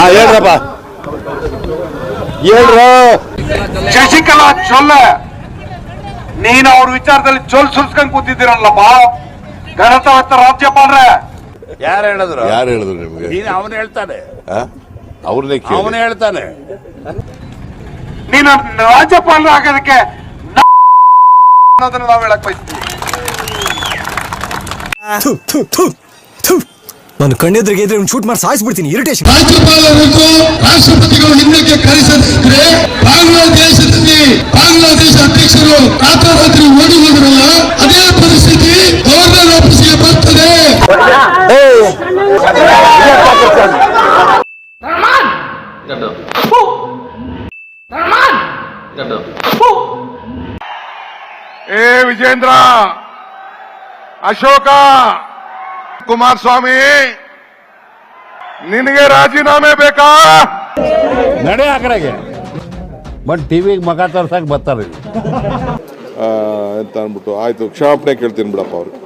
ಹಾ ಹೇಳ್ರಪ್ಪ. ಹೇಳ್ರು. ಶಶಿಕಲಾ ಚೊಲ್ಲ ನೀನು ಅವ್ರ ವಿಚಾರದಲ್ಲಿ ಚೊಲ್ ಸುರ್ಸ್ಕೊಂಡ್ ಕೂತಿದ್ದೀರಲ್ಲಪ್ಪ ಗಣತಾವತ್ತ ರಾಜ್ಯಪಾಲ್ರೆ. ಯಾರು ಹೇಳಿದ್ರು? ಯಾರು ಹೇಳಿದ್ರು ನಿಮ್ಗೆ? ನೀನು ಅವನು ಹೇಳ್ತಾನೆ. ಅವ್ರನ್ನೇ ಅವನು ಹೇಳ್ತಾನೆ. ನೀನು ರಾಜ್ಯಪಾಲರ ಆಗೋದಕ್ಕೆ ನಾವ್ ಅನ್ನೋದನ್ನ ನಾವು ಹೇಳಕ್ ಬಯಸ್ತೀವಿ. ಥು, ಥು, ಥು, ಥು. ನಾನು ಕಣ್ಣೆದ್ರಿಗೆ ಇದ್ರೆ ಶೂಟ್ ಮಾಡಿ ಸಾಯಿಸ್ಬಿಡ್ತೀನಿ ಇರಿಟೇಷನ್ ರಾಜ್ಯಪಾಲರನ್ನು ರಾಷ್ಟ್ರಪತಿಗಳು ಹಿಂದಕ್ಕೆ ಕರೆಸಿದ್ರೆ ಬಾಂಗ್ಲಾದೇಶದಲ್ಲಿ ಬಾಂಗ್ಲಾದೇಶ ಅಧ್ಯಕ್ಷರು ರಾತ್ರೋರಾತ್ರಿ ಓಡಿ ಹೋದ್ರಲ್ಲ ಅದೇ ಪರಿಸ್ಥಿತಿ ಗವರ್ನರ್ ಆಫೀಸ್ಗೆ ಬರ್ತದೆ. ಏ ವಿಜೇಂದ್ರ ಅಶೋಕ! ಕುಮಾರಸ್ವಾಮಿ ನಿನಗೆ ರಾಜೀನಾಮೆ ಬೇಕಾ? ನಡೆ ಆ ಕಡೆಗೆ. ಟಿವಿಗೆ ಮಗ ತೋರ್ಸಕ್ ಬರ್ತಾರೆ ಅಂತ ಅಂದ್ಬಿಟ್ಟು ಆಯ್ತು ಕ್ಷಮಾಪಣೆ ಕೇಳ್ತೀನಿ ಬಿಡಪ್ಪ ಅವ್ರಿಗೆ.